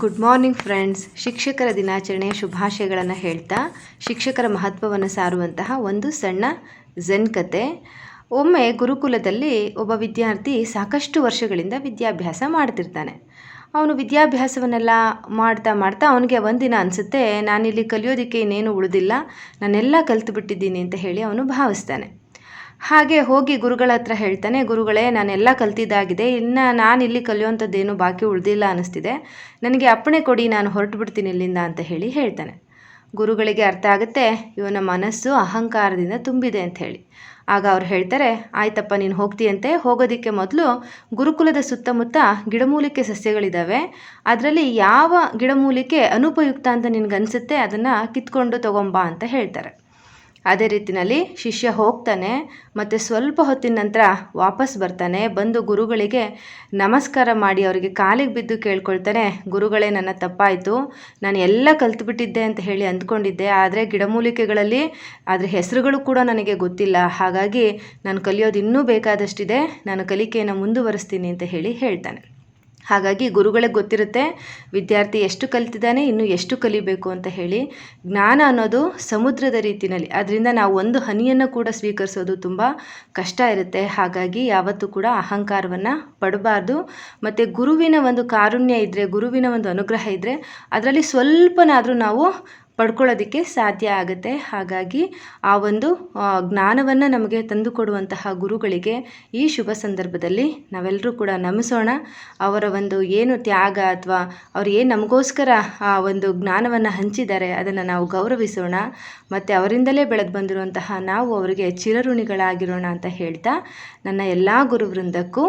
Good morning friends ಶಿಕ್ಷಕರ ದಿನಾಚರಣೆಯ ಶುಭಾಶಯಗಳನ್ನು ಹೇಳ್ತಾ, ಶಿಕ್ಷಕರ ಮಹತ್ವವನ್ನು ಸಾರುವಂತಹ ಒಂದು ಸಣ್ಣ ಝೆನ್ ಕತೆ. ಒಮ್ಮೆ ಗುರುಕುಲದಲ್ಲಿ ಒಬ್ಬ ವಿದ್ಯಾರ್ಥಿ ಸಾಕಷ್ಟು ವರ್ಷಗಳಿಂದ ವಿದ್ಯಾಭ್ಯಾಸ ಮಾಡ್ತಿರ್ತಾನೆ. ಅವನು ವಿದ್ಯಾಭ್ಯಾಸವನ್ನೆಲ್ಲ ಮಾಡ್ತಾ ಮಾಡ್ತಾ ಅವನಿಗೆ ಒಂದಿನ ಅನಿಸುತ್ತೆ, ನಾನಿಲ್ಲಿ ಕಲಿಯೋದಕ್ಕೆ ಇನ್ನೇನು ಉಳಿದಿಲ್ಲ, ನಾನೆಲ್ಲ ಕಲಿತು ಬಿಟ್ಟಿದ್ದೀನಿ ಅಂತ ಹೇಳಿ ಅವನು ಭಾವಿಸ್ತಾನೆ. ಹಾಗೆ ಹೋಗಿ ಗುರುಗಳ ಹತ್ರ ಹೇಳ್ತಾನೆ, ಗುರುಗಳೇ, ನಾನೆಲ್ಲ ಕಲ್ತಿದ್ದಾಗಿದೆ. ಇನ್ನು ನಾನು ಇಲ್ಲಿ ಕಲಿಯುವಂಥದ್ದೇನು ಬಾಕಿ ಉಳಿದಿಲ್ಲ ಅನ್ನಿಸ್ತಿದೆ. ನನಗೆ ಅಪ್ಪಣೆ ಕೊಡಿ, ನಾನು ಹೊರಟು ಬಿಡ್ತೀನಿ ಇಲ್ಲಿಂದ ಅಂತ ಹೇಳಿ ಹೇಳ್ತಾನೆ. ಗುರುಗಳಿಗೆ ಅರ್ಥ ಆಗುತ್ತೆ, ಇವನ ಮನಸ್ಸು ಅಹಂಕಾರದಿಂದ ತುಂಬಿದೆ ಅಂತ ಹೇಳಿ. ಆಗ ಅವ್ರು ಹೇಳ್ತಾರೆ, ಆಯ್ತಪ್ಪ, ನೀನು ಹೋಗ್ತೀಯಂತೆ. ಹೋಗೋದಕ್ಕೆ ಮೊದಲು ಗುರುಕುಲದ ಸುತ್ತಮುತ್ತ ಗಿಡಮೂಲಿಕೆ ಸಸ್ಯಗಳಿದ್ದಾವೆ ಅದರಲ್ಲಿ ಯಾವ ಗಿಡಮೂಲಿಕೆ ಅನುಪಯುಕ್ತ ಅಂತ ನಿನಗನ್ಸುತ್ತೆ, ಅದನ್ನು ಕಿತ್ಕೊಂಡು ತಗೊಂಬಾ ಅಂತ ಹೇಳ್ತಾರೆ. ಅದೇ ರೀತಿಯಲ್ಲಿ ಶಿಷ್ಯ ಹೋಗ್ತಾನೆ ಮತ್ತು ಸ್ವಲ್ಪ ಹೊತ್ತಿನ ನಂತರ ವಾಪಸ್ ಬರ್ತಾನೆ. ಬಂದು ಗುರುಗಳಿಗೆ ನಮಸ್ಕಾರ ಮಾಡಿ ಅವರಿಗೆ ಕಾಲಿಗೆ ಬಿದ್ದು ಕೇಳ್ಕೊಳ್ತಾನೆ, ಗುರುಗಳೇ, ನನ್ನ ತಪ್ಪಾಯಿತು. ನಾನು ಎಲ್ಲ ಕಲ್ತುಬಿಟ್ಟಿದ್ದೆ ಅಂತ ಹೇಳಿ ಅಂದ್ಕೊಂಡಿದ್ದೆ. ಆದರೆ ಗಿಡಮೂಲಿಕೆಗಳಲ್ಲಿ ಅದರ ಹೆಸರುಗಳು ಕೂಡ ನನಗೆ ಗೊತ್ತಿಲ್ಲ. ಹಾಗಾಗಿ ನಾನು ಕಲಿಯೋದು ಇನ್ನೂ ಬೇಕಾದಷ್ಟಿದೆ. ನಾನು ಕಲಿಕೆಯನ್ನು ಮುಂದುವರಿಸ್ತೀನಿ ಅಂತ ಹೇಳಿ ಹೇಳ್ತಾನೆ. ಹಾಗಾಗಿ ಗುರುಗಳಿಗೆ ಗೊತ್ತಿರುತ್ತೆ, ವಿದ್ಯಾರ್ಥಿ ಎಷ್ಟು ಕಲಿತಿದ್ದಾನೆ, ಇನ್ನು ಎಷ್ಟು ಕಲಿಬೇಕು ಅಂತ ಹೇಳಿ. ಜ್ಞಾನ ಅನ್ನೋದು ಸಮುದ್ರದ ರೀತಿಯಲ್ಲಿ ಅದರಿಂದ ನಾವು ಒಂದು ಹನಿಯನ್ನು ಕೂಡ ಸ್ವೀಕರಿಸೋದು ತುಂಬ ಕಷ್ಟ ಇರುತ್ತೆ. ಹಾಗಾಗಿ ಯಾವತ್ತೂ ಕೂಡ ಅಹಂಕಾರವನ್ನು ಪಡಬಾರ್ದು. ಮತ್ತು ಗುರುವಿನ ಒಂದು ಕಾರುಣ್ಯ ಇದ್ದರೆ ಗುರುವಿನ ಒಂದು ಅನುಗ್ರಹ ಇದ್ದರೆ ಅದರಲ್ಲಿ ಸ್ವಲ್ಪನಾದರೂ ನಾವು ಪಡ್ಕೊಳ್ಳೋದಕ್ಕೆ ಸಾಧ್ಯ ಆಗುತ್ತೆ. ಹಾಗಾಗಿ ಆ ಒಂದು ಜ್ಞಾನವನ್ನು ನಮಗೆ ತಂದುಕೊಡುವಂತಹ ಗುರುಗಳಿಗೆ ಈ ಶುಭ ಸಂದರ್ಭದಲ್ಲಿ ನಾವೆಲ್ಲರೂ ಕೂಡ ನಮಿಸೋಣ. ಅವರ ಒಂದು ಏನು ತ್ಯಾಗ ಅಥವಾ ಅವ್ರು ಏನು ನಮಗೋಸ್ಕರ ಆ ಒಂದು ಜ್ಞಾನವನ್ನು ಹಂಚಿದ್ದಾರೆ, ಅದನ್ನು ನಾವು ಗೌರವಿಸೋಣ. ಮತ್ತು ಅವರಿಂದಲೇ ಬೆಳೆದು ಬಂದಿರುವಂತಹ ನಾವು ಅವರಿಗೆ ಚಿರಋಣಿಗಳಾಗಿರೋಣ ಅಂತ ಹೇಳ್ತಾ ನನ್ನ ಎಲ್ಲ ಗುರುವೃಂದಕ್ಕೂ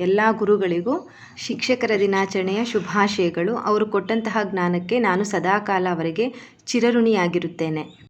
ಎಲ್ಲ ಗುರುಗಳಿಗೂ ಶಿಕ್ಷಕರ ದಿನಾಚರಣೆಯ ಶುಭಾಶಯಗಳು. ಅವರು ಕೊಟ್ಟಂತಹ ಜ್ಞಾನಕ್ಕೆ ನಾನು ಸದಾಕಾಲ ಅವರಿಗೆ ಚಿರಋಣಿಯಾಗಿರುತ್ತೇನೆ.